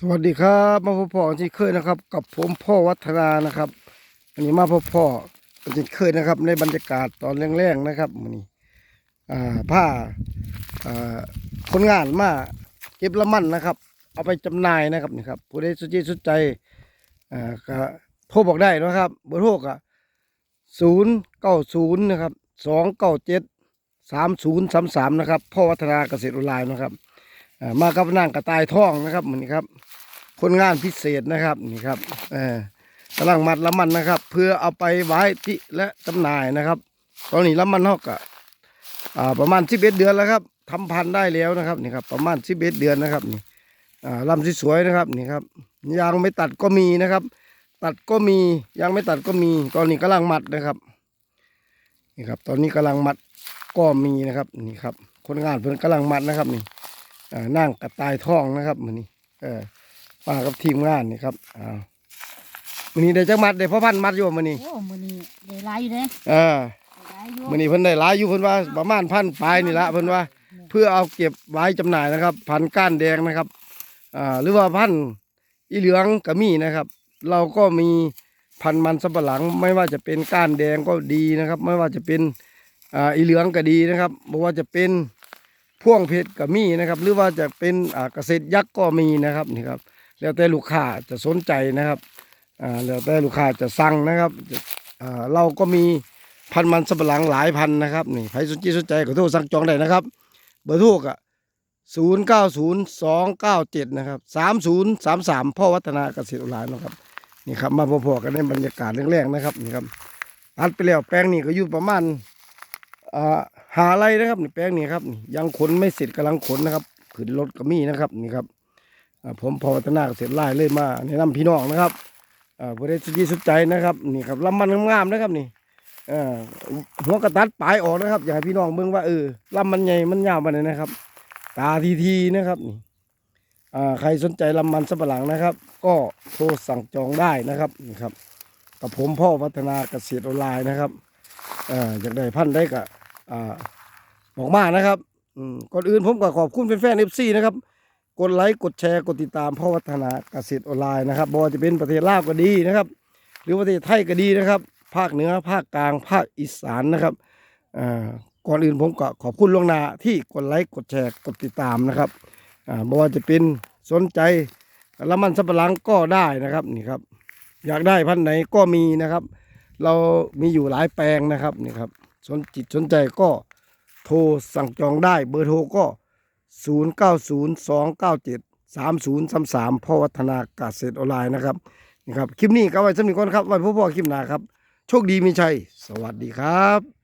สวัสดีครับมาพบพ่อที่เคยนะครับ กับผมพ่อวัฒนานะครับอันนี้มาพบพ่อที่เคยนะครับ ในบรรยากาศตอนแรงๆนะครับมื้อนี้อ่ผ้าคนงานมาเก็บละมันนะครับ เอาไปจำหน่ายนะครับนี่ครับผู้ใดสนใจสนใจก็โทรบอกได้นะครับเบอร์โทรก็ศูนย์เก้าศูนย์นะครับสองเก้าเจ็ดสามศูนย์สามสามนะครับพ่อวัฒนาเกษตรออนไลน์นะครับ มากับนางกระต่ายท่องนะครับเหมือนครับ คนงานพิเศษนะครับนี่ครับกำลังมัดละมันนะครับ เพื่อเอาไปไว้ที่และจำหน่ายนะครับ ตอนนี้ละมันเท่ากับอ่าประมาณสิบเอ็ดเดือนแล้วครับทำพันธุ์ได้แล้วนะครับนี่ครับประมาณสิบเอ็ดเดือนนะครับนี่ลำสวยๆนะครับนี่ครับยางไม่ตัดก็มีนะครับ ตัดก็มียางไม่ตัดก็มี ตอนนี้กำลังมัดนะครับนี่ครับ ตอนนี้กำลังมัดก็มีนะครับนี่ครับ คนงานเพิ่นกำลังมัดนะครับนี่ นั่งกระต่ายทองนะครับมือนี้เออมากับทีมงานนี่ครับอ้าวมือนี้ได้จักมัดได้พ่อพันธุ์มัดอยู่มือนี้โอ้มื้อนี้ได้หลายอยู่เด้เออได้หลายอยู่มือนี้เพิ่นได้หลายอยู่เพิ่นว่าประมาณพันปลายนี่ละเพิ่นว่า เพื่อเอาเก็บไว้จำหน่ายนะครับ พันธุ์ก้านแดงนะครับอ่าหรือว่าพันธุ์อีเหลืองก็มีนะครับ เราก็มีพันธุ์มันสำปะหลังไม่ว่าจะเป็นก้านแดงก็ดีนะครับ ไม่ว่าจะเป็นอ่าอีเหลืองก็ดีนะครับไม่ว่าจะเป็น พ่วงเพชรก็มีนะครับ หรือว่าจะเป็นเกษตรยักษ์ก็มีนะครับนี่ครับแล้วแต่ลูกค้าจะสนใจนะครับแล้วแต่ลูกค้าจะสั่งนะครับเราก็มีพันธุ์มันสำปะหลังหลายพันนะครับนี่ใครสนใจสนใจก็โทรสั่งจองได้นะครับ เบอร์โทรก็ศูนย์เก้าศูนย์สองเก้าเจ็ดนะครับสามศูนย์สามสามพ่อวัฒนาเกษตรออนไลน์นะครับนี่ครับมาพอๆกันในบรรยากาศแรงๆนะครับนี่ครับอัดไปแล้วแปลงนี้ก็อยู่ประมาณอ่า หาไรนะครับนี่แปลงนี้ครับยังขนไม่เสร็จกำลังขนนะครับขึ้นรถก็มีนะครับนี่ครับผมพอวัฒนาเกษตรไล่เลยมาแนะนำพี่น้องนะครับอ่าผู้ใดสนใจสนใจนะครับนี่ครับลำมันงามๆนะครับนี่หัวกระตัดปลายออกนะครับ อยากให้พี่น้องเบิ่งว่าเออลำมันใหญ่มันยาวมันนะครับ ตาทีทีๆนะครับนี่ใครสนใจลำมันสับปะหลังนะครับ ก็โทรสั่งจองได้นะครับนี่ครับกับผมพ่อพัฒนาเกษตรออนไลน์นะครับอยากได้พันธุ์ได้ก็ อ่าบอกมากนะครับก่อนอื่นผมก็ขอบคุณแฟนๆเอฟซีนะครับ กดไลค์กดแชร์กดติดตามพ่อพัฒนาเกษตรออนไลน์นะครับบ่ว่าจะเป็นประเทศลาวก็ดีนะครับ หรือประเทศไทยก็ดีนะครับ ภาคเหนือภาคกลางภาคอีสานนะครับอ่าก่อนอื่นผมก็ขอบคุณล่วงหน้าที่กดไลค์กดแชร์กดติดตามนะครับอ่าไม่ว่าจะเป็นสนใจละมันสับปะหลังก็ได้นะครับนี่ครับ อยากได้พันธุ์ไหนก็มีนะครับ เรามีอยู่หลายแปลงนะครับนี่ครับ สนจิตสนใจก็โทรสั่งจองได้เบอร์โทรก็ 0 9 0 2 9 7 3 0 3 3พ่อวัฒนากาเศษออนไลน์นะครับนะครับ คลิปนี้ก็ไว้สำหรับคนครับ ไว้พบพ่อคลิปหน้าครับ โชคดีมีชัย สวัสดีครับ